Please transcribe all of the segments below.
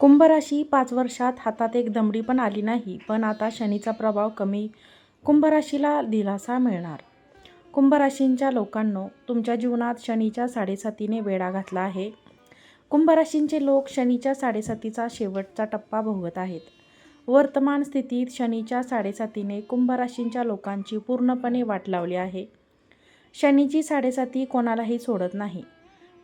कुंभराशी पाच वर्षात हातात एक दमडी पण आली नाही पण आता शनीचा प्रभाव कमी कुंभराशीला दिलासा मिळणार. कुंभराशींच्या लोकांनो तुमच्या जीवनात शनीच्या साडेसातीने वेढा घातला आहे. कुंभराशींचे लोक शनीच्या साडेसातीचा शेवटचा टप्पा भोगत आहेत. वर्तमान स्थितीत शनीच्या साडेसातीने कुंभराशींच्या लोकांची पूर्णपणे वाट लावली आहे. शनीची साडेसाती कोणालाही सोडत नाही.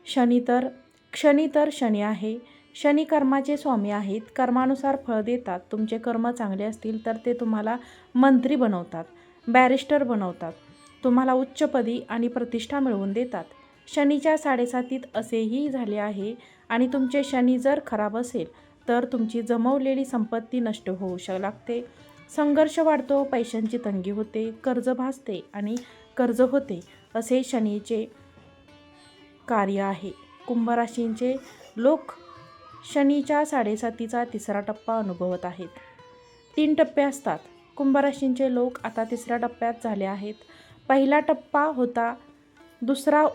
शनी तर क्षणी तर शनी आहे शनी कर्माचे स्वामी आहेत कर्मानुसार फळ देतात तुमचे कर्म चांगले असतील तर ते तुम्हाला मंत्री बनवतात बॅरिस्टर बनवतात तुम्हाला उच्चपदी आणि प्रतिष्ठा मिळवून देतात. शनीच्या साडेसातीत असेही झाले आहे आणि तुमचे शनी जर खराब असेल तर तुमची जमवलेली संपत्ती नष्ट होऊ श लागते. संघर्ष वाढतो पैशांची तंगी होते कर्ज भासते आणि कर्ज होते असे शनीचे कार्य आहे. कुंभ राशींचे लोक शनीच्या साडेसातीचा तिसरा टप्पा अनुभवत आहेत. तीन टप्पे असतात. कुंभराशींचे लोक आता तिसऱ्या टप्प्यात झाले आहेत. पहिला टप्पा होता दुसरा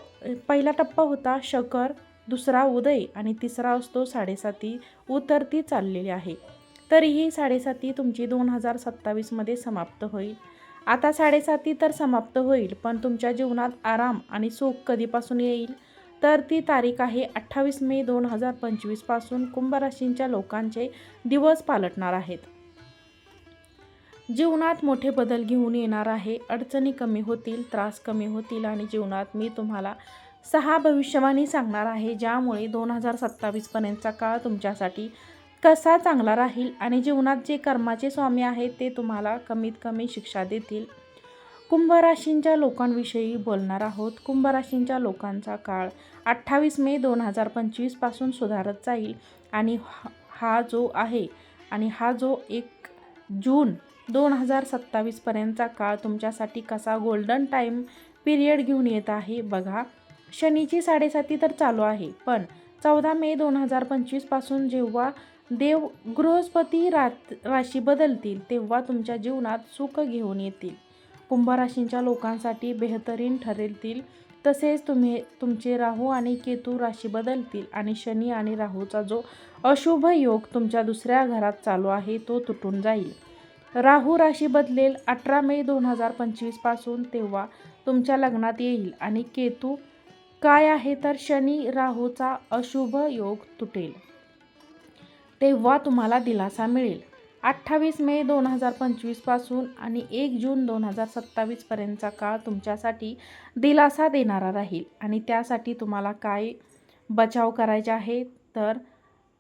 पहिला टप्पा होता शकर दुसरा उदय आणि तिसरा असतो साडेसाती. उतरती चाललेली आहे. तरीही साडेसाती तुमची दोन हजार सत्तावीसमध्ये समाप्त होईल. आता साडेसाती तर समाप्त होईल पण तुमच्या जीवनात आराम आणि सुख कधीपासून येईल? तर ती तारीख आहे अठ्ठावीस मे दोन हजार पंचवीसपासून कुंभराशींच्या लोकांचे दिवस पालटणार आहेत. जीवनात मोठे बदल घेऊन येणार आहे. अडचणी कमी होतील त्रास कमी होतील आणि जीवनात मी तुम्हाला सहा भविष्यवाणी सांगणार आहे. ज्यामुळे दोन हजार सत्तावीसपर्यंतचा काळ तुमच्यासाठी कसा चांगला राहील आणि जीवनात जे कर्माचे स्वामी आहेत ते तुम्हाला कमीत कमी शिक्षा देतील. कुंभ राशींच्या लोकांविषयी बोलणार आहोत. कुंभराशींच्या लोकांचा काळ अठ्ठावीस मे दोन हजार पंचवीसपासून सुधारत जाईल आणि हा- हा जो आहे आणि हा जो एक जून दोन हजार सत्तावीसपर्यंतचा काळ तुमच्यासाठी कसा गोल्डन टाईम पिरियड घेऊन येत आहे बघा. शनीची साडेसाती तर चालू आहे पण चौदा मे दोन हजार पंचवीसपासून जेव्हा देव बृहस्पती रात राशी बदलतील तेव्हा तुमच्या जीवनात सुख घेऊन येतील. कुंभ राशींच्या लोकांसाठी बेहतरीन ठरतील. तसेच तुम्ही तुमचे राहू आणि केतू राशी बदलतील आणि शनी आणि राहूचा जो अशुभ योग तुमच्या दुसऱ्या घरात चालू आहे तो तुटून जाईल. राहू राशी बदलेल अठरा मे दोन हजार पंचवीसपासून तेव्हा तुमच्या लग्नात येईल आणि केतू काय आहे तर शनी राहूचा अशुभ योग तुटेल. तेव्हा तुम्हाला दिलासा मिळेल. अठ्ठावीस मे दोन हजार पंचवीसपासून आणि एक जून दोन हजार सत्तावीसपर्यंतचा काळ तुमच्यासाठी दिलासा देणारा राहील. आणि त्यासाठी तुम्हाला काय बचाव करायचे आहे? तर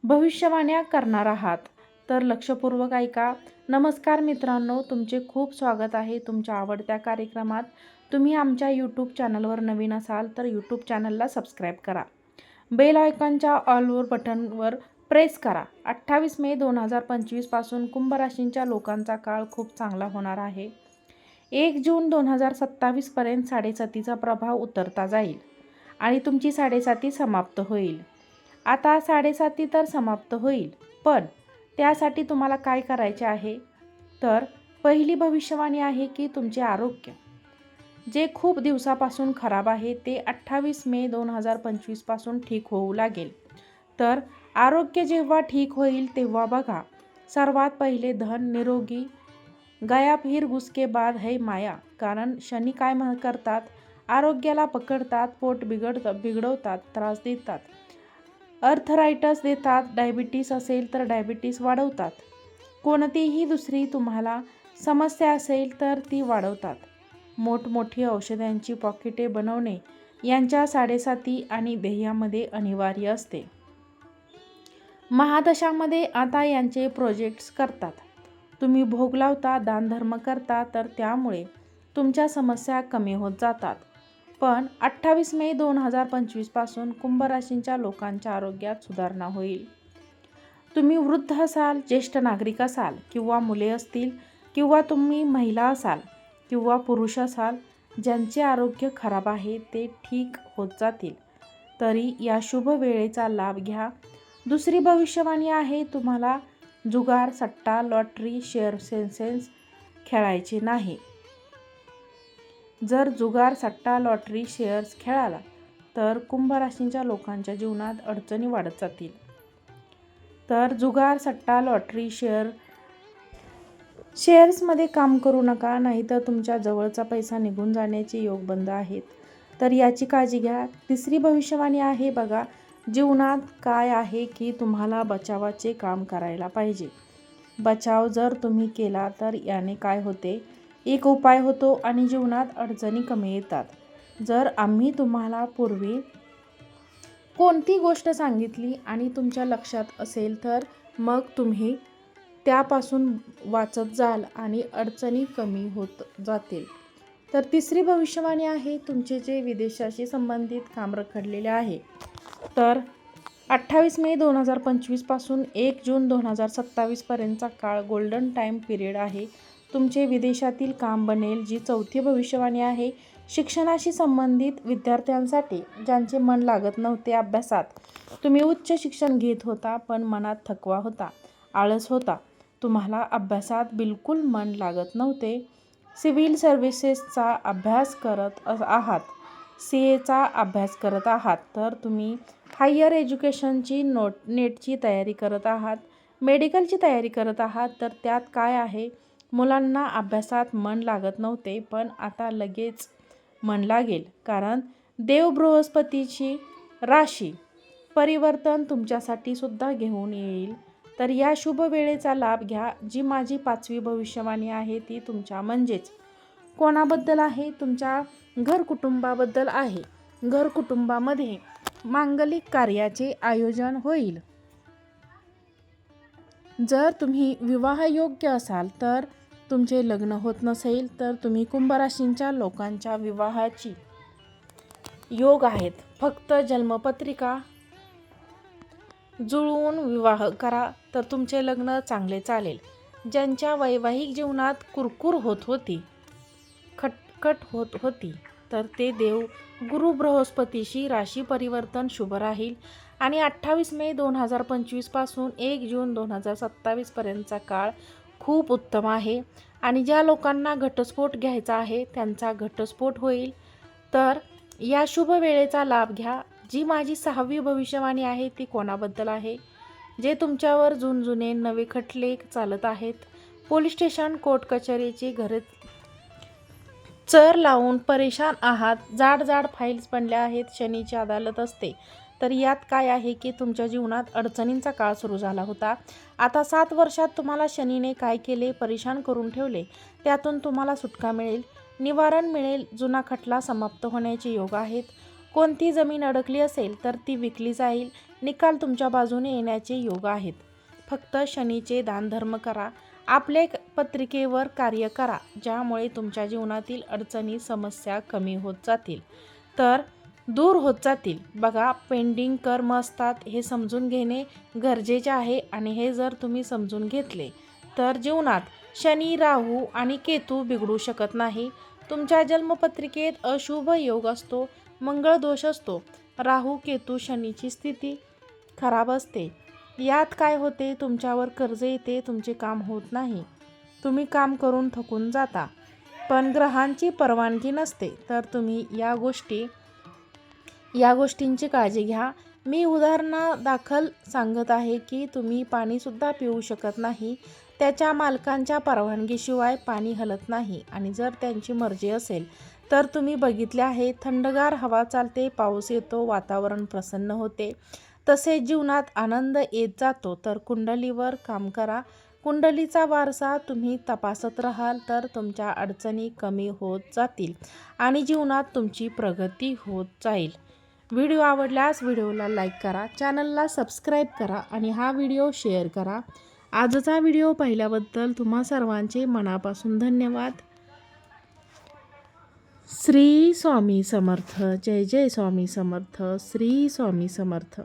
भविष्यवाण्या करणार आहात. तर लक्षपूर्वक ऐका. नमस्कार मित्रांनो तुमचे खूप स्वागत आहे तुमच्या आवडत्या कार्यक्रमात. तुम्ही आमच्या यूट्यूब चॅनलवर नवीन असाल तर यूट्यूब चॅनलला सबस्क्राईब करा. बेल आयकॉनच्या ऑलवर बटनवर प्रेस करा. अठ्ठावीस मे दोन हजार पंचवीसपासून कुंभ राशींच्या लोकांचा काळ खूप चांगला होणार आहे. एक जून दोन हजार सत्तावीसपर्यंत साडेसातीचा प्रभाव उतरता जाईल आणि तुमची साडेसाती समाप्त होईल. आता साडेसाती तर समाप्त होईल पण त्यासाठी तुम्हाला काय करायचे आहे? तर पहिली भविष्यवाणी आहे की तुमचे आरोग्य. जे खूप दिवसापासून खराब आहे ते अठ्ठावीस मे दोन हजार पंचवीसपासून ठीक होऊ लागेल. तर आरोग्य जेव्हा ठीक होईल तेव्हा बघा. सर्वात पहिले धन निरोगी गया फिर उसके बाद है माया. कारण शनी काय म्हण करतात? आरोग्याला पकडतात पोट बिघड बिघडवतात त्रास देतात. अर्थरायटस देतात डायबिटीस असेल तर डायबिटीस वाढवतात. कोणतीही दुसरी तुम्हाला समस्या असेल तर ती वाढवतात. मोठमोठी औषधांची पॉकेटे बनवणे यांच्या साडेसाती आणि ध्येयामध्ये अनिवार्य असते. महादशामध्ये आता यांचे प्रोजेक्ट्स करतात. तुम्ही भोग लावता दानधर्म करता तर त्यामुळे तुमच्या समस्या कमी होत जातात. पण अठ्ठावीस मे दोन हजार पंचवीसपासून कुंभ राशींच्या लोकांच्या आरोग्यात सुधारणा होईल. तुम्ही वृद्ध असाल ज्येष्ठ नागरिक असाल किंवा मुले असतील किंवा तुम्ही महिला असाल किंवा पुरुष असाल ज्यांचे आरोग्य खराब आहे ते ठीक होत जातील. तरी या शुभ वेळेचा लाभ घ्या. दुसरी भविष्यवाणी आहे तुम्हाला जुगार सट्टा लॉटरी शेअर सेन्सेन्स खेळायचे नाही. जर जुगार सट्टा लॉटरी शेअर्स खेळाला तर कुंभ राशींच्या लोकांच्या जीवनात अडचणी वाढत जातील. तर जुगार सट्टा लॉटरी शेअर शेअर्समध्ये काम करू नका नाहीतर तुमच्या जवळचा पैसा निघून जाण्याचे योग बंद आहेत. तर याची काळजी घ्या. तिसरी भविष्यवाणी आहे बघा जीवनात काय आहे की तुम्हाला बचावाचे काम करायला पाहिजे? बचाव जर तुम्ही केला तर याने काय होते? एक उपाय होतो आणि जीवनात अडचणी कमी येतात. जर आम्ही तुम्हाला पूर्वी कोणती गोष्ट सांगितली आणि तुमच्या लक्षात असेल तर मग तुम्ही त्यापासून वाचत जाल आणि अडचणी कमी होत जातील. तर तिसरी भविष्यवाणी आहे तुमचे जे विदेशाशी संबंधित काम रखडलेले आहे तर अठ्ठावीस मे दोन हजार पंचवीसपासून एक जून दोन हजार सत्तावीसपर्यंतचा काळ गोल्डन टाईम पिरियड आहे. तुमचे विदेशातील काम बनेल जी चौथी भविष्यवाणी आहे. शिक्षणाशी संबंधित विद्यार्थ्यांसाठी ज्यांचे मन लागत नव्हते अभ्यासात. तुम्ही उच्च शिक्षण घेत होता पण मनात थकवा होता आळस होता. तुम्हाला अभ्यासात बिलकुल मन लागत नव्हते. सिव्हिल सर्व्हिसेसचा अभ्यास करत आहात. सी एचा अभ्यास करत आहात. तर तुम्ही हायर एज्युकेशनची नोट नेटची तयारी करत आहात? मेडिकलची तयारी करत आहात? तर त्यात काय आहे? मुलांना अभ्यासात मन लागत नव्हते पण आता लगेच मन लागेल. कारण देव बृहस्पतीची राशी परिवर्तन तुमच्यासाठी सुद्धा घेऊन येईल. तर या शुभ वेळेचा लाभ घ्या. जी माझी पाचवी भविष्यवाणी आहे ती तुमच्या म्हणजेच कोणाबद्दल आहे? तुमच्या घर कुटुंबाबद्दल आहे. घर कुटुंबामध्ये मांगलिक कार्याचे आयोजन होईल. जर तुम्ही विवाहयोग्य असाल तर तुमचे लग्न होत नसेल तर तुम्ही कुंभराशींच्या लोकांच्या विवाहाची योग आहेत. फक्त जन्मपत्रिका जुळवून विवाह करा तर तुमचे लग्न चांगले चालेल. ज्यांच्या वैवाहिक जीवनात कुरकुर होत होती खटखट होत होती तर ते देव गुरु बृहस्पतीशी राशी परिवर्तन शुभ राहील. आणि अठ्ठावीस मे दोन हजार पंचवीसपासून एक जून दोन हजार सत्तावीसपर्यंतचा काळ खूप उत्तम आहे. आणि ज्या लोकांना घटस्फोट घ्यायचा आहे त्यांचा घटस्फोट होईल. तर या शुभ वेळेचा लाभ घ्या. जी माझी सहावी भविष्यवाणी आहे ती कोणाबद्दल आहे? जे तुमच्यावर जुनजुने नवे खटले चालत आहेत. पोलीस स्टेशन कोर्ट कचेरीची घरे चर लावून परेशान आहात. जाड जाड फाईल्स बनल्या आहेत शनीची अदालत असते. तर यात काय आहे की तुमच्या जीवनात अडचणींचा काळ सुरू झाला होता. आता सात वर्षात तुम्हाला शनीने काय केले परेशान करून ठेवले? त्यातून तुम्हाला सुटका मिळेल. निवारण मिळेल. जुना खटला समाप्त होण्याचे योग आहेत. कोणती जमीन अडकली असेल तर ती विकली जाईल. निकाल तुमच्या बाजूने येण्याचे योग आहेत. फक्त शनीचे दानधर्म करा. आपले पत्रिकेवर कार्य करा ज्यामुळे तुमच्या जीवनातील अडचणी समस्या कमी होत जातील. तर दूर होत जातील. बघा पेंडिंग कर्म असतात हे समजून घेणे गरजेचे आहे आणि हे जर तुम्ही समजून घेतले तर जीवनात शनी राहू आणि केतू बिघडू शकत नाही. तुमच्या जन्मपत्रिकेत अशुभ योग असतो मंगळ दोष असतो. राहू केतू शनीची स्थिती खराब असते. यात काय होते? तुमच्यावर कर्ज येते तुमचे काम होत नाही. तुम्ही काम करून थकून जाता. पण ग्रहांची परवानगी नसते तर तुम्ही या गोष्टी या गोष्टींची काळजी घ्या. मी उदाहरणादाखल सांगत आहे की तुम्ही पाणीसुद्धा पिऊ शकत नाही. त्याच्या मालकांच्या परवानगीशिवाय पाणी हलत नाही आणि जर त्यांची मर्जी असेल तर तुम्ही बघितले आहे थंडगार हवा चालते पाऊस येतो वातावरण प्रसन्न होते. तसे जीवनात आनंद येत जातो तर कुंडलीवर काम करा. कुंडलीचा वारसा तुम्ही तपासत राहाल तर तुमच्या अडचणी कमी होत जातील आणि जीवनात तुमची प्रगती होत जाईल. व्हिडिओ आवडल्यास व्हिडिओला लाईक करा चॅनलला सबस्क्राईब करा आणि हा व्हिडिओ शेअर करा. आजचा व्हिडिओ पाहिल्याबद्दल तुम्हा सर्वांचे मनापासून धन्यवाद. श्री स्वामी समर्थ. जय जय स्वामी समर्थ. श्री स्वामी समर्थ.